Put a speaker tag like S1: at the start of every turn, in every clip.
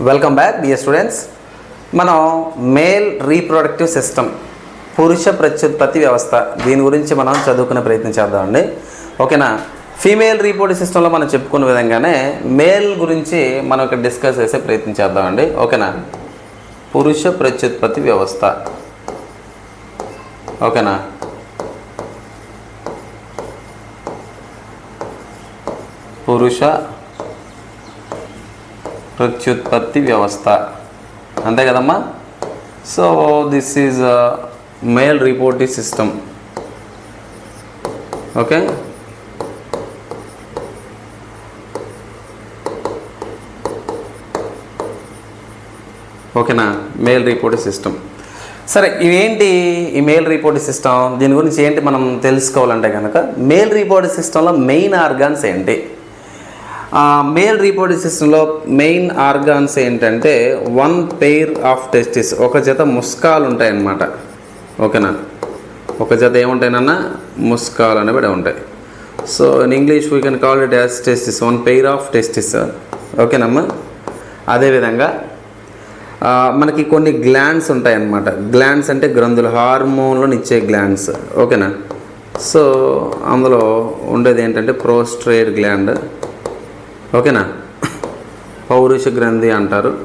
S1: Welcome back dear students మనం male reproductive system పురుష ప్రత్యుత్పత్తి వ్యవస్థ దీని గురించి మనం చదువుకునే ప్రయత్నం చేద్దామండి ఓకేనా? ఫీమేల్ రీప్రొడక్టివ్ సిస్టంలో మనం చెప్పుకున్న విధంగానే మేల్ గురించి మనం ఇక్కడ డిస్కస్ చేసే ప్రయత్నం చేద్దామండి ఓకేనా? పురుష ప్రత్యుత్పత్తి వ్యవస్థ. ఓకేనా? పురుష ప్రత్యుత్పత్తి వ్యవస్థ. అంతే కదమ్మా? So this is male reproductive system okay ఓకేనా? మెయిల్ రిపోర్టింగ్ సిస్టమ్ సరే ఇవేంటి ఈ మెయిల్ రిపోర్టింగ్ సిస్టమ్ దీని గురించి ఏంటి మనం తెలుసుకోవాలంటే కనుక మెయిల్ రిపోర్టింగ్ సిస్టంలో మెయిన్ ఆర్గాన్స్ ఏంటి? మేల్ రీప్రొడ్యూసిస్లో మెయిన్ ఆర్గాన్స్ ఏంటంటే వన్ పెయిర్ ఆఫ్ టెస్టిస్ ఒక జత ముస్కాలు ఉంటాయన్నమాట ఓకేనా? ఒక జత ఏముంటాయనన్నా ముస్కాలు అనేవి ఉంటాయి. So in English we can call it as testis one pair of testis ఓకేనమ్మా? అదేవిధంగా మనకి కొన్ని గ్లాండ్స్ ఉంటాయన్నమాట. గ్లాండ్స్ అంటే గ్రంథులు హార్మోన్లను ఇచ్చే గ్లాండ్స్ ఓకేనా? సో అందులో ఉండేది ఏంటంటే ప్రోస్ట్రేట్ గ్లాండ్ ఓకేనా? పౌరుష గ్రంథి అంటారు.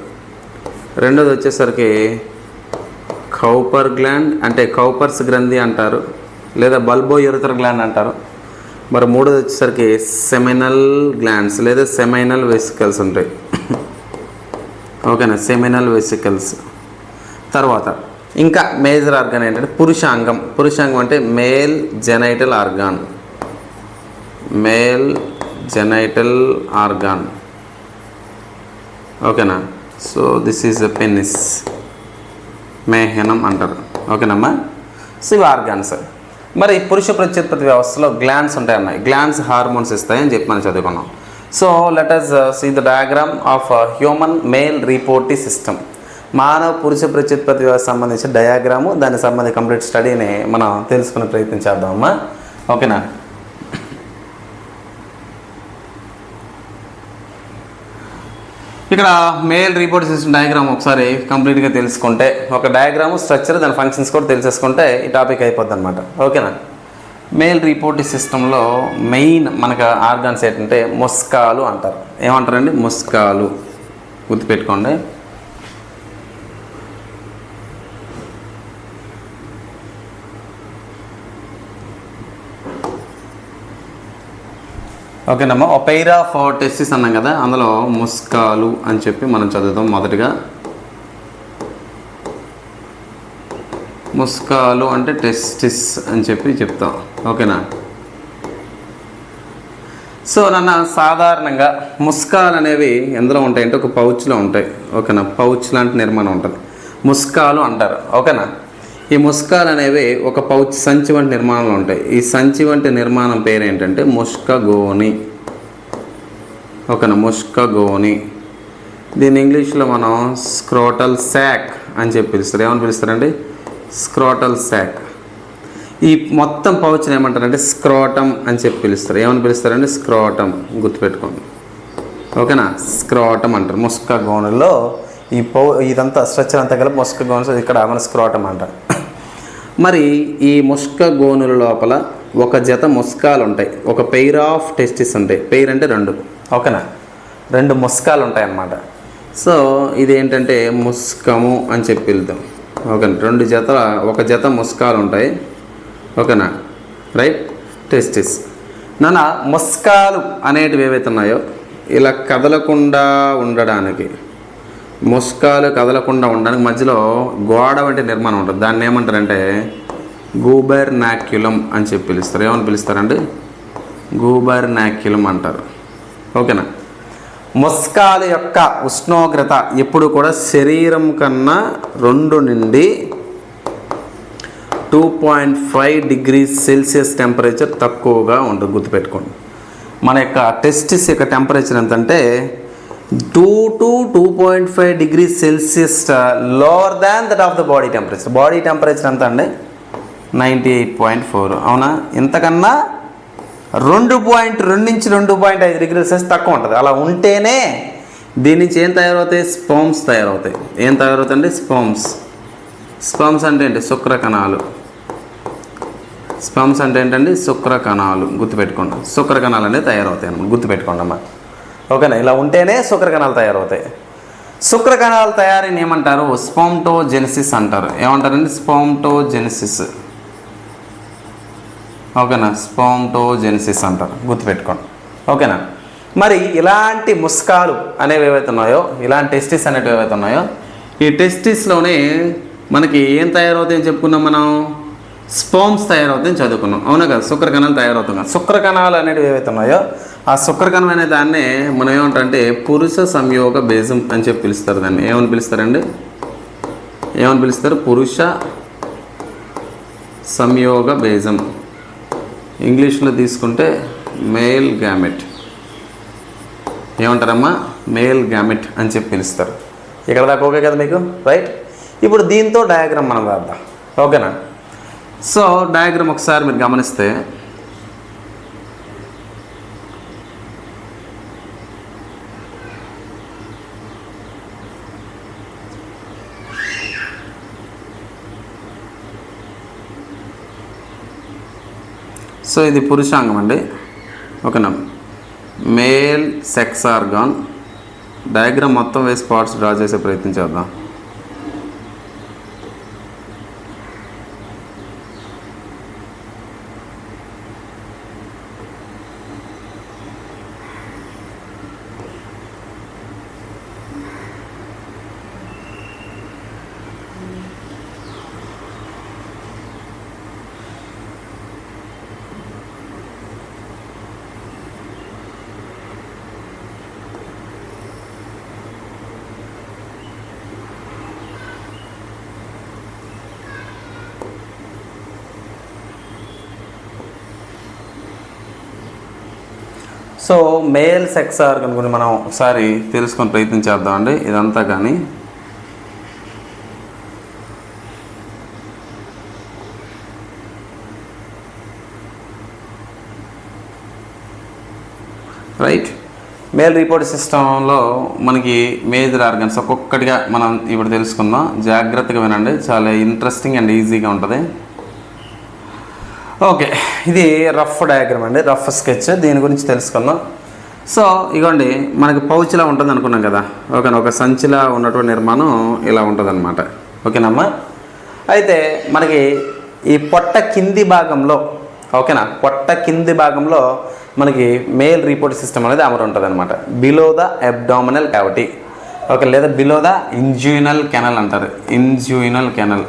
S1: రెండోది వచ్చేసరికి కౌపర్ గ్లాండ్ అంటే కౌపర్స్ గ్రంథి అంటారు. లేదా బల్బో యురతర్ గ్లాండ్ అంటారు. మరి మూడోది వచ్చేసరికి సెమినల్ గ్లాండ్స్ లేదా సెమైనల్ వెసికల్స్ ఉంటాయి. ఓకేనా? Seminal vesicles. తర్వాత ఇంకా మేజర్ ఆర్గాన్ ఏంటంటే పురుషాంగం. పురుషాంగం అంటే male genital organ. Male genital organ ఓకేనా so this is a penis మేహనం అంటారు ఓకేనమ్మా సో ఇవి ఆర్గాన్స్ మరి పురుష ప్రత్యుత్పత్తి వ్యవస్థలో గ్లాన్స్ ఉంటాయన్నాయి. గ్లాన్స్ హార్మోన్స్ ఇస్తాయని చెప్పి మనం చదువుకున్నాం. So let us see the diagram of human male reproductive system మానవ పురుష ప్రత్యుత్పత్తి వ్యవస్థ సంబంధించిన డయాగ్రాము దానికి సంబంధించి కంప్లీట్ స్టడీని మనం తెలుసుకునే ప్రయత్నం చేద్దామమ్మా ఓకేనా ఇక్కడ మేల్ రిపోర్ట్ సిస్టమ్ డయాగ్రామ్ ఒకసారి కంప్లీట్గా తెలుసుకుంటే ఒక డయాగ్రామ్ స్ట్రక్చర్ దాని ఫంక్షన్స్ కూడా తెలిసేసుకుంటే ఈ టాపిక్ అయిపోద్ది అనమాట ఓకేనా మేల్ రిపోర్ట్ సిస్టంలో మెయిన్ మనకు ఆర్గాన్స్ ఏంటంటే ముస్కాలు అంటారు. ఏమంటారండి? ముస్కాలు. గుర్తుపెట్టుకోండి. ఓకేనమ్మా ఒక పెయిర్ టెస్టిస్ అన్నాం కదా అందులో ముస్కాలు అని చెప్పి మనం చదువుతాం మొదటిగా. ముస్కాలు అంటే టెస్టిస్ అని చెప్పి చెప్తాం. ఓకేనా? సో నాన్న సాధారణంగా ముస్కాలు అనేవి ఎందులో ఉంటాయంటే ఒక పౌచ్లో ఉంటాయి. ఓకేనా? పౌచ్ లాంటి నిర్మాణం ఉంటుంది. ముస్కాలు అంటారు. ఓకేనా? ఈ ముస్కాలు అనేవి ఒక పౌచ్ సంచి వంటి నిర్మాణంలో ఉంటాయి. ఈ సంచి వంటి నిర్మాణం పేరు ఏంటంటే ముష్క గోని ఓకేనా? ముష్క గోని దీన్ని ఇంగ్లీష్లో మనం స్క్రోటల్ శాక్ అని చెప్పి పిలుస్తారు. ఏమని పిలుస్తారండి? Scrotal sac. ఈ మొత్తం పౌచ్ని ఏమంటారంటే స్క్రోటం అని చెప్పి పిలుస్తారు. ఏమని పిలుస్తారంటే స్క్రోటం. గుర్తుపెట్టుకోండి. ఓకేనా? స్క్రోటం అంటారు. ముస్క గోనులో ఈ పౌ ఇదంతా స్ట్రక్చర్ అంతా కలిపి ముస్క గోను ఇక్కడ మన స్క్రోటం అంటారు. మరి ఈ ముస్క గోనుల లోపల ఒక జత ముస్కాలు ఉంటాయి ఒక పెయిర్ ఆఫ్ టెస్టిస్ ఉంటాయి. పెయిర్ అంటే రెండు. ఓకేనా? రెండు ముస్కాలు ఉంటాయి అన్నమాట సో ఇది ఏంటంటే ముస్కము అని చెప్పి వెళ్తాం. ఓకేనా? రెండు జత ఒక జత ముస్కాలు ఉంటాయి ఓకేనా? రైట్ టెస్టిస్ నాన్న ముస్కాలు అనేటివి ఏవైతే ఉన్నాయో ఇలా కదలకుండా ఉండడానికి ముస్కాలు కదలకుండా ఉండడానికి మధ్యలో గోడ వంటి నిర్మాణం ఉంటుంది. దాన్ని ఏమంటారంటే గూబర్ నాక్యులం అని చెప్పి పిలుస్తారు. ఏమని పిలుస్తారండి? గూబర్ నాక్యులం అంటారు. ఓకేనా? ముస్కాల యొక్క ఉష్ణోగ్రత ఎప్పుడు కూడా శరీరం కన్నా రెండు నుండి two point five degree Celsius temperature తక్కువగా ఉంటుంది. గుర్తుపెట్టుకోండి. మన యొక్క టెస్టిస్ యొక్క టెంపరేచర్ ఎంత అంటే two to two point five degree Celsius lower than that of the body temperature body temperature ఎంత అండి? నైంటీ ఎయిట్ పాయింట్ ఫోర్ అవునా? ఇంతకన్నా రెండు పాయింట్ రెండు నుంచి రెండు పాయింట్ ఐదు డిగ్రీల సెల్సియస్ తక్కువ ఉంటుంది. అలా ఉంటేనే దీని నుంచి ఏం తయారవుతాయి? స్పోమ్స్ తయారవుతాయి. ఏం తయారవుతాయండి? స్పోమ్స్ స్పమ్స్ అంటే ఏంటి? శుక్ర కణాలు స్పమ్స్ అంటే ఏంటండి? శుక్ర కణాలు గుర్తుపెట్టుకోండి. శుక్ర కణాలు అనేది తయారవుతాయి అన్నమాట. గుర్తుపెట్టుకోండి అమ్మా. ఓకేనా? ఇలా ఉంటేనే శుక్ర కణాలు తయారవుతాయి. శుక్రకణాలు తయారీని ఏమంటారు స్పోమ్టోజెనిసిస్ అంటారు. ఏమంటారండి? స్పోమ్టోజెనిసిస్ ఓకేనా? స్పోమ్టోజెనిసిస్ అంటారు. గుర్తుపెట్టుకోండి. ఓకేనా? మరి ఇలాంటి ముస్కాలు అనేవి ఏవైతే ఉన్నాయో ఇలాంటి టెస్టిస్ అనేవి ఏవైతే ఉన్నాయో ఈ టెస్టిస్లోనే మనకి ఏం తయారవుతాయని చెప్పుకున్నాం మనం? స్పోమ్స్ తయారవుతాయని చదువుకున్నాం. అవునా కదా? శుక్ర కణాలు తయారవుతున్నాయి. శుక్ర కణాలు అనేవి ఏవైతే ఉన్నాయో ఆ శుక్రకణం అనే దాన్నే మనం ఏమంటారంటే పురుష సంయోగ బేజం అని చెప్పి పిలుస్తారు దాన్ని. ఏమని పిలుస్తారండి? ఏమని పిలుస్తారు? పురుష సంయోగ బేజం. ఇంగ్లీష్లో తీసుకుంటే మేల్ గ్యామెట్ ఏమంటారమ్మా? మేల్ గ్యామెట్ అని చెప్పి పిలుస్తారు. ఇక్కడ దాకా ఓకే కదా మీకు? రైట్? ఇప్పుడు దీంతో డయాగ్రామ్ మనం రాద్దాం. ఓకేనా? సో డయాగ్రామ్ ఒకసారి మీరు గమనిస్తే సో ఇది పురుషాంగం అండి. ఓకేనా మేల్ సెక్స్ ఆర్గాన్. డయాగ్రామ్ మొత్తం వేసి పార్ట్స్ డ్రా చేసే ప్రయత్నం చేద్దాం. సో మేల్ సెక్స్ ఆర్గన్ గురించి మనం ఒకసారి తెలుసుకొని ప్రయత్నం చేద్దామండి ఇదంతా కానీ రైట్. మేల్ రిపోర్ట్ సిస్టంలో మనకి మేజర్ ఆర్గన్స్ ఒక్కొక్కటిగా మనం ఇప్పుడు తెలుసుకుందాం. జాగ్రత్తగా వినండి. చాలా ఇంట్రెస్టింగ్ అండ్ ఈజీగా ఉంటుంది. ఓకే ఇది రఫ్ డయాగ్రామ్ అండి రఫ్ స్కెచ్ దీని గురించి తెలుసుకుందాం. సో ఇగోండి మనకి పౌచ్లా ఉంటుంది అనుకున్నాం కదా ఓకేనా ఒక సంచిలా ఉన్నటువంటి నిర్మాణం ఇలా ఉంటుంది అనమాట ఓకేనమ్మా? అయితే మనకి ఈ పొట్ట కింది భాగంలో ఓకేనా పొట్ట కింది భాగంలో మనకి మేల్ రిపోర్ట్ సిస్టమ్ అనేది అమరు ఉంటుంది అనమాట below the abdominal cavity okay లేదా బిలో ద ఇంజ్యూనల్ కెనల్ అంటారు. ఇంజ్యూనల్ కెనల్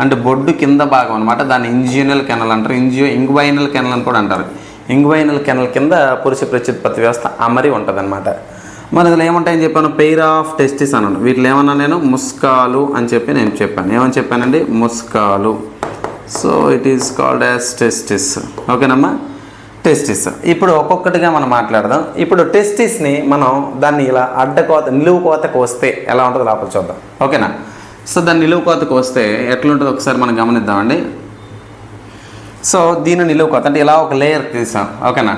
S1: అంటే బొడ్డు కింద భాగం అనమాట దాన్ని ఇంజియోనల్ కెనల్ అంటారు. ఇంజియో ఇంగ్వైనల్ కెనల్ అని కూడా అంటారు. ఇంగ్వైనల్ కెనల్ కింద పురుష ప్రత్యుత్పత్తి వ్యవస్థ అమరి ఉంటుంది అనమాట మన ఇదిలో ఏముంటాయని చెప్పాను? పెయిర్ ఆఫ్ టెస్టిస్ అన్నాను వీటిలో ఏమన్నా నేను? ముస్కాలు అని చెప్పి నేను చెప్పాను. ఏమని చెప్పానండి? ముస్కాలు. So it is called as testis ఓకేనమ్మా? టెస్టిస్ ఇప్పుడు ఒక్కొక్కటిగా మనం మాట్లాడదాం. ఇప్పుడు టెస్టిస్ని మనం దాన్ని ఇలా అడ్డకోత నిలువు కోతకు వస్తే ఎలా ఉంటుందో లోపల చూద్దాం. ఓకేనా? సో దాన్ని నిలువు కోతకు వస్తే ఎట్లుంటుందో ఒకసారి మనం గమనిద్దామండి. సో దీని నిలువు కోత అంటే ఇలా ఒక లేయర్ తీసాం. ఓకేనా?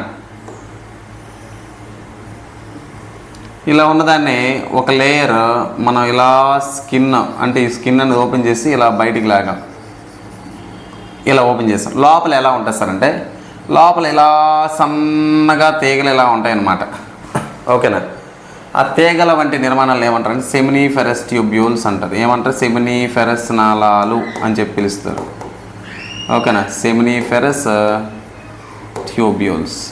S1: ఇలా ఉన్నదాన్ని ఒక లేయర్ మనం ఇలా స్కిన్ అంటే ఈ స్కిన్ అనేది ఓపెన్ చేసి ఇలా బయటికి లాగాం. ఇలా ఓపెన్ చేస్తాం లోపల ఎలా ఉంటుంది సార్ అంటే లోపల ఇలా సన్నగా తీగలు ఇలా ఉంటాయన్నమాట. ఓకేనా? ఆ తీగల వంటి నిర్మాణాలు ఏమంటారంటే సెమినీఫెరస్ ట్యూబ్యూల్స్ అంటారు. ఏమంటారు? సెమినీఫెరస్ నాళాలు అని చెప్పి పిలుస్తారు. ఓకేనా? Seminiferous tubules.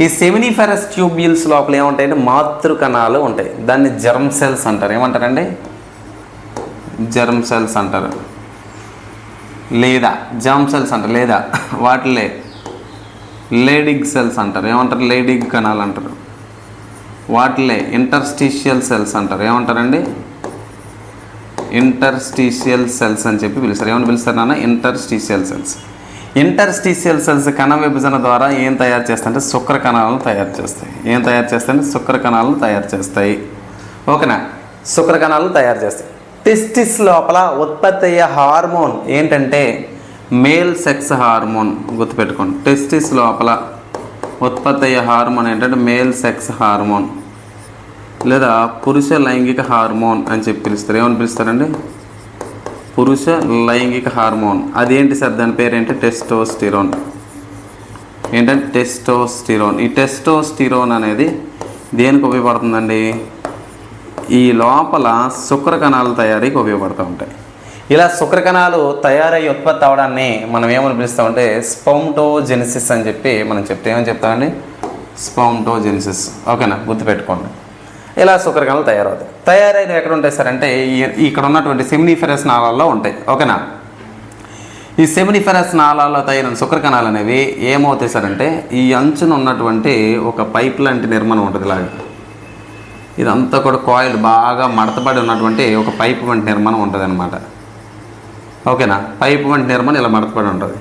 S1: ఈ సెమినీఫెరస్ ట్యూబ్యూల్స్ లోపల ఏముంటాయంటే మాతృ కణాలు ఉంటాయి. దాన్ని జర్మ్ సెల్స్ అంటారు. ఏమంటారండి? జర్మ్ సెల్స్ అంటారు. లేదా? జామ్ సెల్స్ అంటారు. లేదా? వాటిలే. లేడిగ్ సెల్స్ అంటారు. ఏమంటారు? లేడిగ్ కణాలు అంటారు. వాటిలే ఇంటర్స్టిషియల్ సెల్స్ అంటారు. ఏమంటారండి? ఇంటర్స్టిషియల్ సెల్స్ అని చెప్పి పిలుస్తారు. ఏమని పిలుస్తారు నాన్న? ఇంటర్స్టిషియల్ సెల్స్ ఇంటర్స్టిషియల్ సెల్స్ కణ విభజన ద్వారా ఏం తయారు చేస్తాయంటే శుక్ర కణాలను తయారు చేస్తాయి. ఏం తయారు చేస్తాయంటే శుక్ర కణాలను తయారు చేస్తాయి. ఓకేనా? శుక్ర కణాలను తయారు చేస్తాయి. టెస్టిస్ లోపల ఉత్పత్తి అయ్యే హార్మోన్ ఏంటంటే మేల్ సెక్స్ హార్మోన్ గుర్తుపెట్టుకోండి. టెస్టిస్ లోపల ఉత్పత్తి అయ్యే హార్మోన్ ఏంటంటే మేల్ సెక్స్ హార్మోన్. లేదా పురుష లైంగిక హార్మోన్ అని చెప్పి పిలుస్తారు. ఏమని పిలుస్తారండి? పురుష లైంగిక హార్మోన్. అదేంటి సార్? దాని పేరేంటి టెస్టోస్టిరోన్. ఏంటంటే టెస్టోస్టిరోన్. ఈ టెస్టోస్టిరోన్ అనేది దేనికి ఉపయోగపడుతుందండి? ఈ లోపల శుక్ర కణాల తయారీకి ఉపయోగపడుతూ ఉంటాయి. ఇలా శుక్రకణాలు తయారై ఉత్పత్తి అవడాన్ని మనం ఏమని పిలుస్తామంటే స్పౌంటోజెనిసిస్ అని చెప్పి మనం చెప్తే ఏమని చెప్తామండి? స్పౌంటోజెనిసిస్ ఓకేనా? గుర్తుపెట్టుకోండి. ఇలా శుక్రకణాలు తయారవుతాయి. తయారైనవి ఎక్కడ ఉంటాయి సార్ అంటే ఇక్కడ ఉన్నటువంటి సెమినిఫెరస్ నాళాల్లో ఉంటాయి. ఓకేనా? ఈ సెమినిఫెరస్ నాళాల్లో తయారైన శుక్రకణాలు అనేవి ఏమవుతాయి సార్ అంటే ఈ అంచున ఉన్నటువంటి ఒక పైప్ లాంటి నిర్మాణం ఉంటుంది ఇలాగా. ఇదంతా కూడా కాయిల్ బాగా మడతబడి ఉన్నటువంటి ఒక పైప్ వంటి నిర్మాణం ఉంటుంది అనమాట ఓకేనా? పైప్ వంటి నిర్మాణం ఇలా మడతపడి ఉంటుంది.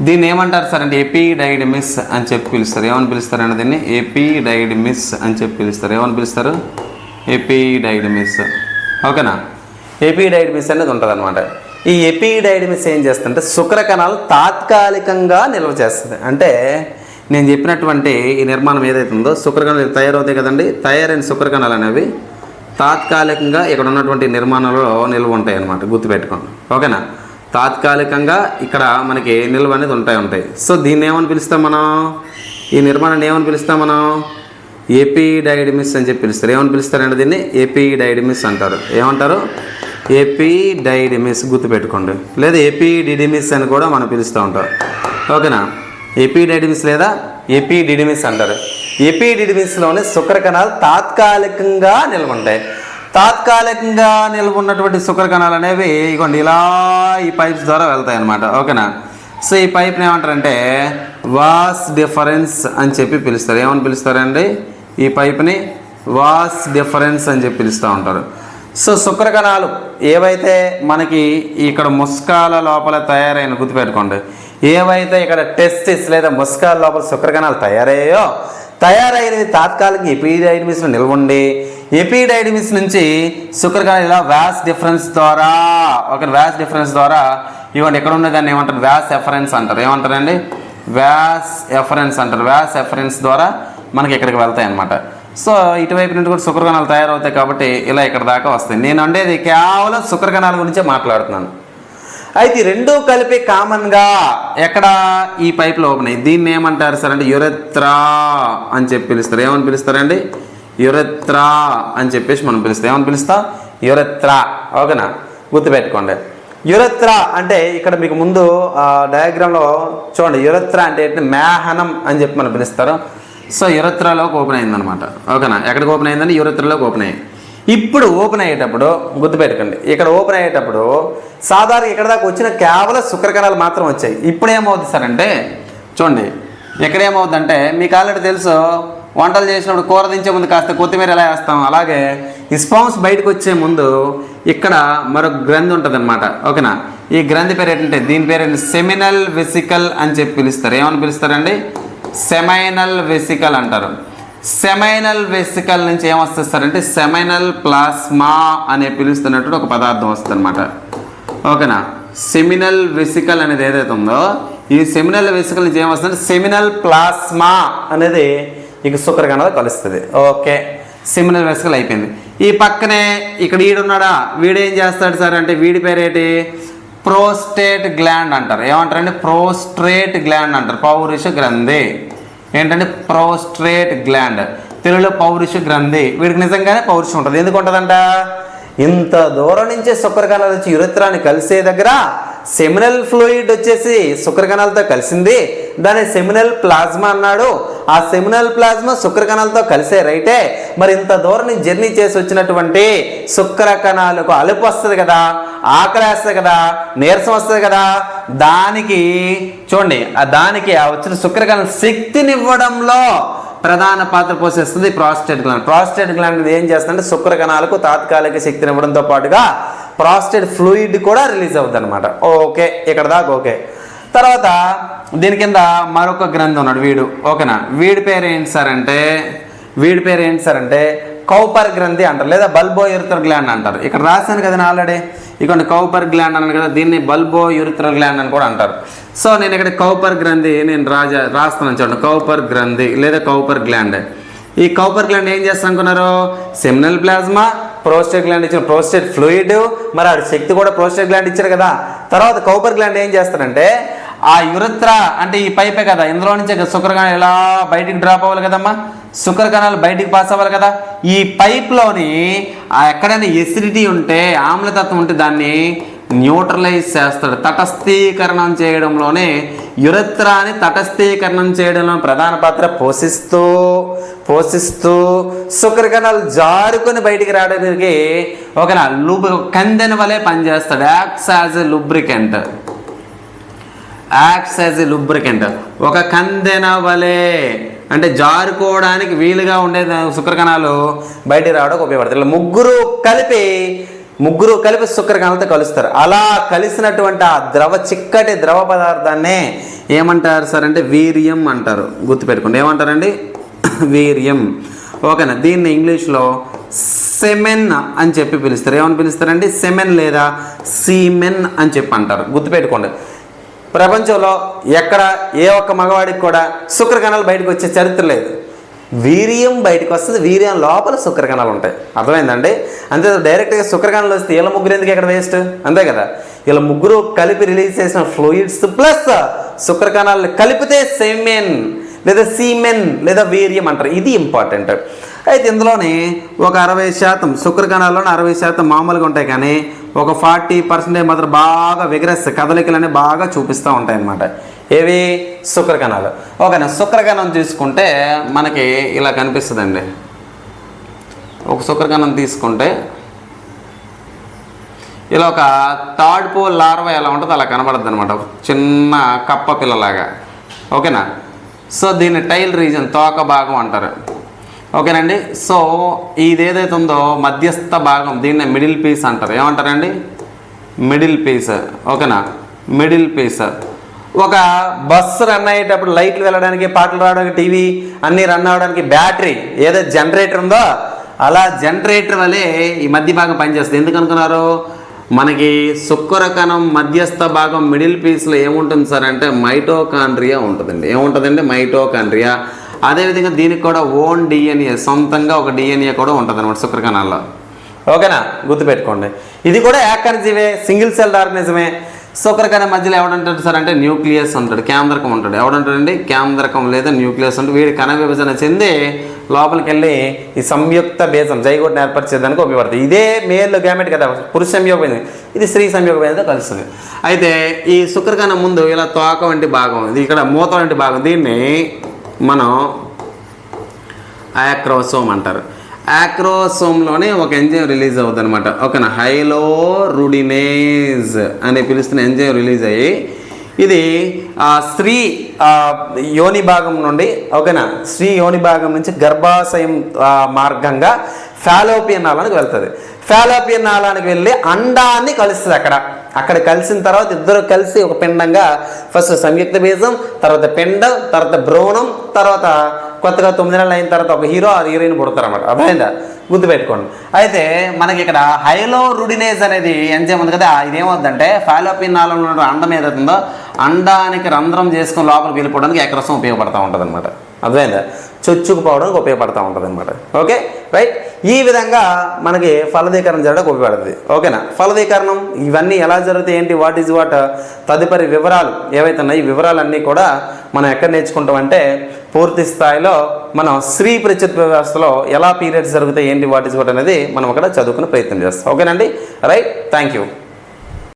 S1: దీన్ని ఏమంటారు సార్ అంటే ఎపిడైడమిస్ అని చెప్పి పిలుస్తారు. ఏమని పిలుస్తారండి దీన్ని? ఎపిడైడమిస్ అని చెప్పి పిలుస్తారు. ఏమని పిలుస్తారు? ఎపిడైడమిస్ ఓకేనా? ఎపిడైడమిస్ అనేది ఉంటుంది అనమాట ఈ ఎపిడైడమిస్ ఏం చేస్తుందంటే శుక్ర కణాలు తాత్కాలికంగా నిల్వ చేస్తుంది. అంటే నేను చెప్పినటువంటి ఈ నిర్మాణం ఏదైతే ఉందో తయారవుతాయి కదండి. తయారైన శుక్ర కణాలు అనేవి తాత్కాలికంగా ఇక్కడ ఉన్నటువంటి నిర్మాణంలో నిల్వ ఉంటాయి అన్నమాట గుర్తుపెట్టుకోండి. ఓకేనా? తాత్కాలికంగా ఇక్కడ మనకి నిల్వ అనేది ఉంటాయి ఉంటాయి. సో దీన్ని ఏమని పిలుస్తాం మనం? ఈ నిర్మాణాన్ని ఏమని పిలుస్తాం మనం? ఏపీడైడమిస్ అని చెప్పి పిలుస్తారు. ఏమని పిలుస్తారండి దీన్ని? ఏపీడైడమిస్ అంటారు. ఏమంటారు? ఏపీడైడమిస్ గుర్తుపెట్టుకోండి. లేదా ఏపీడిడిమిస్ అని కూడా మనం పిలుస్తూ ఉంటాం. ఓకేనా? ఎపిడైడమిస్ లేదా ఎపిడిడిమిస్ అంటారు. ఎపిడిడిమిస్లోని శుక్ర కణాలు తాత్కాలికంగా నిల్వంటాయి. తాత్కాలికంగా నిల్వ ఉన్నటువంటి శుక్ర కణాలు అనేవి ఇగోండి ఇలా ఈ పైప్స్ ద్వారా వెళ్తాయి అన్నమాట ఓకేనా? సో ఈ పైప్ని ఏమంటారంటే వాస్ డిఫరెన్స్ అని చెప్పి పిలుస్తారు. ఏమని పిలుస్తారండి? ఈ పైప్ని వాస్ డిఫరెన్స్ అని చెప్పి పిలుస్తూ ఉంటారు. సో శుక్ర కణాలు ఏవైతే మనకి ఇక్కడ ముస్కాల లోపల తయారైన గుర్తుపెట్టుకోండి. ఏవైతే ఇక్కడ టెస్టిస్ లేదా ముస్కాల లోపల శుక్రకణాలు తయారయ్యాయో తయారైనవి తాత్కాలిక ఎపిడైడమిస్లో నిల్వండి ఎపిడైడమిస్ నుంచి శుక్రకణాలు ఇలా వ్యాస్ డిఫరెన్స్ ద్వారా ఒక వ్యాస్ డిఫరెన్స్ ద్వారా ఇవ్వండి. ఎక్కడ ఉన్న దాన్ని ఏమంటారు? వ్యాస్ ఎఫరెన్స్ అంటారు. ఏమంటారండి? వ్యాస్ ఎఫరెన్స్ అంటారు. వ్యాస్ ఎఫరెన్స్ ద్వారా మనకి ఇక్కడికి వెళ్తాయి అనమాట సో ఇటువైపు నుండి కూడా శుక్రకణాలు తయారవుతాయి కాబట్టి ఇలా ఇక్కడ దాకా వస్తాయి. నేను అండేది కేవలం శుక్రకణాల గురించే మాట్లాడుతున్నాను. అయితే రెండు రెండూ కలిపి కామన్గా ఎక్కడ ఈ పైప్లో ఓపెన్ అయ్యి. దీన్ని ఏమంటారు సార్ అంటే యురెత్రా అని చెప్పి పిలుస్తారు. ఏమని పిలుస్తారండి? యురెత్రా అని చెప్పేసి మనం పిలుస్తాం. ఏమని పిలుస్తాం? యురెత్రా. ఓకేనా? గుర్తుపెట్టుకోండి. యురత్ర అంటే ఇక్కడ మీకు ముందు డయాగ్రామ్లో చూడండి. యురత్రా అంటే ఏంటి? మేహనం అని చెప్పి మనం పిలుస్తారు. సో యురత్రలోకి ఓపెన్ అయిందనమాట. ఓకేనా? ఎక్కడికి ఓపెన్ అయిందంటే యురత్రలోకి ఓపెన్ అయ్యింది ఇప్పుడు ఓపెన్ అయ్యేటప్పుడు గుర్తుపెట్టుకోండి. ఇక్కడ ఓపెన్ అయ్యేటప్పుడు సాధారణ ఇక్కడ దాకా వచ్చిన కేవలం శుక్రకణాలు మాత్రం వచ్చాయి. ఇప్పుడు ఏమవుతుంది సార్ అంటే చూడండి. ఇక్కడ ఏమవుతుందంటే మీకు ఆల్రెడీ తెలుసు వంటలు చేసినప్పుడు కూర దించే ముందు కాస్త కొత్తిమీర ఎలా వేస్తాం? అలాగే ఈ స్పాన్స్ బయటకు వచ్చే ముందు ఇక్కడ మరొక గ్రంథి ఉంటుంది అనమాట ఓకేనా? ఈ గ్రంథి పేరు ఏంటంటే దీని పేరు సెమినల్ వెసికల్ అని చెప్పి పిలుస్తారు. ఏమని పిలుస్తారండి? సెమైనల్ వెసికల్ అంటారు. సెమైనల్ వెసికల్ నుంచి ఏమొస్తుంది సార్ అంటే సెమైనల్ ప్లాస్మా అనే పిలుస్తున్నట్టు ఒక పదార్థం వస్తుంది అనమాట ఓకేనా? సెమినల్ వెసికల్ అనేది ఏదైతే ఉందో ఈ సెమినల్ వెసికల్ నుంచి ఏమొస్తుంది సెమినల్ ప్లాస్మా అనేది ఇక శుక్రకణాలు కలుస్తుంది. ఓకే? సెమినల్ వెసికల్ అయిపోయింది. ఈ పక్కనే ఇక్కడ ఈడున్నాడా? వీడేం చేస్తాడు సార్ అంటే వీడి పేరేటి? ప్రోస్టేట్ గ్లాండ్ అంటారు. ఏమంటారంటే ప్రోస్ట్రేట్ గ్లాండ్ అంటారు. పౌరుష గ్రంథి. ఏంటంటే ప్రోస్ట్రేట్ గ్లాండ్. తెలుగులో పౌరుష గ్రంథి. వీడికి నిజంగానే పౌరుషం ఉంటుంది. ఎందుకు ఉంటుందంట? ఇంత దూరం నుంచే శుక్రకణాలు వచ్చి యురత్రాన్ని కలిసే దగ్గర సెమినల్ ఫ్లూయిడ్ వచ్చేసి శుక్రకణాలతో కలిసింది. దాన్ని సెమినల్ ప్లాజ్మా అన్నాడు. ఆ సెమినల్ ప్లాజ్మా శుక్రకణాలతో కలిసే రైటే. మరి ఇంత దూరం నుంచి జర్నీ చేసి వచ్చినటువంటి శుక్ర కణాలకు అలుపు వస్తుంది కదా? ఆకలి వేస్తుంది కదా? నీరసం వస్తుంది కదా? దానికి చూడండి ఆ దానికి ఆ వచ్చిన శుక్రకణాలు శక్తినివ్వడంలో ప్రధాన పాత్ర పోషిస్తుంది ప్రాస్టేట్ గ్లాండ్ ప్రాస్టేట్ గ్లాండ్ ఏం చేస్తుందంటే శుక్రకణాలకు తాత్కాలిక శక్తిని ఇవ్వడంతో పాటుగా ప్రాస్టేట్ ఫ్లూయిడ్ కూడా రిలీజ్ అవుతుంది అనమాట ఓకే ఇక్కడ దాకా ఓకే తర్వాత దీని కింద మరొక గ్రంథం ఉన్నాడు వీడు. ఓకేనా వీడి పేరు ఏంటి సార్ అంటే వీడి పేరు ఏంటి సార్ అంటే కౌపర్ గ్రంథి అంటారు లేదా బల్బో యురిత్ర గ్లాండ్ అంటారు. ఇక్కడ రాశాను కదా నేను ఆల్రెడీ ఇక్కడ కౌపర్ గ్లాండ్ అన్నాను కదా దీన్ని బల్బో యురిత్ర గ్లాండ్ అని కూడా అంటారు. సో నేను ఇక్కడ కౌపర్ గ్రంథి నేను రాజా రాస్తున్నాను చూడండి కౌపర్ గ్రంథి లేదా కౌపర్ గ్లాండ్. ఈ కౌపర్ గ్లాండ్ ఏం చేస్తా అనుకున్నారు? సెమినల్ ప్లాజ్మా ప్రోస్టేట్ గ్లాండ్ ఇచ్చిన ప్రోస్టేట్ ఫ్లూయిడ్ మరి ఆ శక్తి కూడా ప్రోస్టేట్ గ్లాండ్ ఇచ్చారు కదా. తర్వాత కౌపర్ గ్లాండ్ ఏం చేస్తారంటే ఆ యురత్ర అంటే ఈ పైపే కదా ఇందులో నుంచి శుక్రగా ఎలా బయటికి డ్రాప్ అవ్వాలి కదమ్మా? శుక్ర కణాలు బయటికి పాస్ అవ్వాలి కదా. ఈ పైప్లోని ఎక్కడైనా ఎసిడిటీ ఉంటే ఆమ్లతత్వం ఉంటే దాన్ని న్యూట్రలైజ్ చేస్తాడు. తటస్థీకరణం చేయడంలోనే యురత్రాన్ని తటస్థీకరణం చేయడంలో ప్రధాన పాత్ర పోషిస్తూ పోషిస్తూ శుక్రకణాలు జారుకొని బయటికి రావడానికి ఒక లూబ్ కందెన వలె పనిచేస్తాడు. Acts as a lubricant. Acts as a lubricant. ఒక కందెన వలె అంటే జారుకోవడానికి వీలుగా ఉండే శుక్రకణాలు బయటికి రావడానికి ఉపయోగపడతాయి. ఇలా ముగ్గురు కలిపి ముగ్గురు కలిపి శుక్రకణాలతో కలుస్తారు. అలా కలిసినటువంటి ఆ ద్రవ చిక్కటి ద్రవ పదార్థాన్నే ఏమంటారు సార్ అంటే వీర్యం అంటారు. గుర్తుపెట్టుకోండి. ఏమంటారండి? వీర్యం. ఓకేనా? దీన్ని ఇంగ్లీష్లో సెమెన్ అని చెప్పి పిలుస్తారు. ఏమని పిలుస్తారండి? సెమెన్ లేదా సీమెన్ అని చెప్పి అంటారు. గుర్తుపెట్టుకోండి. ప్రపంచంలో ఎక్కడ ఏ ఒక్క మగవాడికి కూడా శుక్రకణాలు బయటకు వచ్చే చరిత్ర లేదు. వీర్యం బయటకు వస్తుంది వీర్యం లోపల శుక్రకణాలు ఉంటాయి. అర్థమైందండి? అంతే డైరెక్ట్గా శుక్రకణాలు వస్తే ఇలా ముగ్గురు ఎందుకు ఇక్కడ వేస్ట్ అంతే కదా? వీళ్ళ ముగ్గురు కలిపి రిలీజ్ చేసిన ఫ్లూయిడ్స్ ప్లస్ శుక్రకణాలు కలిపితే సెమెన్ లేదా సీమెన్ లేదా వీర్యం అంటారు. ఇది ఇంపార్టెంట్ అయితే ఇందులోని ఒక అరవై శాతం శుక్రకణాల్లోనే అరవై శాతం మామూలుగా ఉంటాయి కానీ ఒక ఫార్టీ పర్సెంటేజ్ మాత్రం బాగా విగ్రస్ కదలికలని బాగా చూపిస్తూ ఉంటాయి అన్నమాట ఏవి? శుక్రకణాలు ఓకేనా? శుక్రకణం తీసుకుంటే మనకి ఇలా కనిపిస్తుందండి. ఒక శుక్రకణం తీసుకుంటే ఇలా ఒక థర్డ్ పోల్ లార్వా ఎలా ఉంటుందో అలా కనబడద్దు అనమాట చిన్న కప్ప పిల్లలాగా ఓకేనా? సో దీన్ని టైల్ రీజన్ తోక భాగం అంటారు. ఓకేనండి. సో ఇది ఏదైతే ఉందో మధ్యస్థ భాగం దీన్ని మిడిల్ పీస్ అంటారు. ఏమంటారండి? మిడిల్ పీస్ ఓకేనా? మిడిల్ పీస్ ఒక బస్సు రన్ అయ్యేటప్పుడు లైట్లు వెళ్ళడానికి పాటలు రావడానికి టీవీ అన్నీ రన్ అవ్వడానికి బ్యాటరీ ఏదైతే జనరేటర్ ఉందో అలా జనరేటర్ వలె ఈ మధ్య భాగం పనిచేస్తుంది. ఎందుకు అనుకున్నారు? మనకి శుక్రకణం మధ్యస్థ భాగం మిడిల్ పీస్లో ఏముంటుంది సార్ అంటే మైటోకాండ్రియా ఉంటుందండి. ఏముంటుందండి? మైటోకాండ్రియా. అదేవిధంగా దీనికి కూడా ఓన్ డిఎన్ఏ సొంతంగా ఒక డిఎన్ఏ కూడా ఉంటుంది అనమాట శుక్రకణాల్లో. ఓకేనా? గుర్తుపెట్టుకోండి. ఇది కూడా యాకర్జీవే సింగిల్ సెల్ ఆర్గనిజమే శుక్రకణం మధ్యలో ఎవడంటాడు సార్ అంటే న్యూక్లియస్ ఉంటాడు కేంద్రకం ఉంటాడు ఎవడంటాడండి? కేంద్రకం లేదా న్యూక్లియస్ ఉంటాడు వీడి కణ విభజన చెంది లోపలికి వెళ్ళి ఈ సంయుక్త బేజం జైగోట్ని ఏర్పరిచేదానికి ఉపయోగపడుతుంది. ఇదే మేల్ గ్యామెట్ కదా పురుష సంయోగం ఇది స్త్రీ సంయోగమైనది కలుస్తుంది. అయితే ఈ శుక్రకణం ముందు ఇలా తోక వంటి భాగం ఇది ఇక్కడ మూత వంటి భాగం. దీన్ని మనం యాక్రోసోమ్ అంటారు. యాక్రోసోమ్లోనే ఒక ఎంజైమ్ రిలీజ్ అవుతుంది అనమాట ఓకేనా? హైలో రుడినేజ్ అని పిలుస్తున్న ఎంజైమ్ రిలీజ్ అయ్యి ఇది స్త్రీ యోని భాగం నుండి ఓకేనా? స్త్రీ యోని భాగం నుంచి గర్భాశయం మార్గంగా ఫాలోపియన్ నాళానికి వెళ్తుంది. ఫాలోపియన్ నాళానికి వెళ్ళి అండాన్ని కలుస్తుంది అక్కడ. అక్కడ కలిసిన తర్వాత ఇద్దరు కలిసి ఒక పిండంగా ఫస్ట్ సంయుక్త బీజం తర్వాత పిండం తర్వాత భ్రూణం తర్వాత కొత్తగా తొమ్మిది నెలలు అయిన తర్వాత ఒక హీరో ఆ హీరోయిన్ పుడతారు అనమాట అర్థమైందా? గుర్తుపెట్టుకోండి. అయితే మనకి ఇక్కడ హైలో రుడినేజ్ అనేది ఎంజైమ్ ఉంది కదా ఇది ఏమవుతుందంటే ఫాలోపిన్ నాళంలో ఉన్న అండం ఏదైతుందో అండానికి రంధ్రం చేసుకుని లోపలికి వెళ్ళిపోవడానికి ఎకరసం ఉపయోగపడతా ఉంటుంది అనమాట అర్థమైందా? చొచ్చుకుపోవడానికి ఉపయోగపడతా ఉంటుంది అనమాట ఓకే? రైట్ ఈ విధంగా మనకి ఫలదీకరణ జరగడానికి ఉపయోగపడుతుంది. ఓకేనా? ఫలదీకరణం ఇవన్నీ ఎలా జరుగుతాయి ఏంటి వాట్ ఈజ్ వాట్ తదుపరి వివరాలు ఏవైతే ఉన్నాయి ఈ వివరాలన్నీ కూడా మనం ఎక్కడ నేర్చుకుంటామంటే పూర్తి స్థాయిలో మనం స్త్రీ ప్రత్యుత్ వ్యవస్థలో ఎలా పీరియడ్స్ జరుగుతాయి ఏంటి వాట్ ఈజ్ వాట్ అనేది మనం అక్కడ చదువుకునే ప్రయత్నం చేస్తాం. ఓకేనండి? Right thank you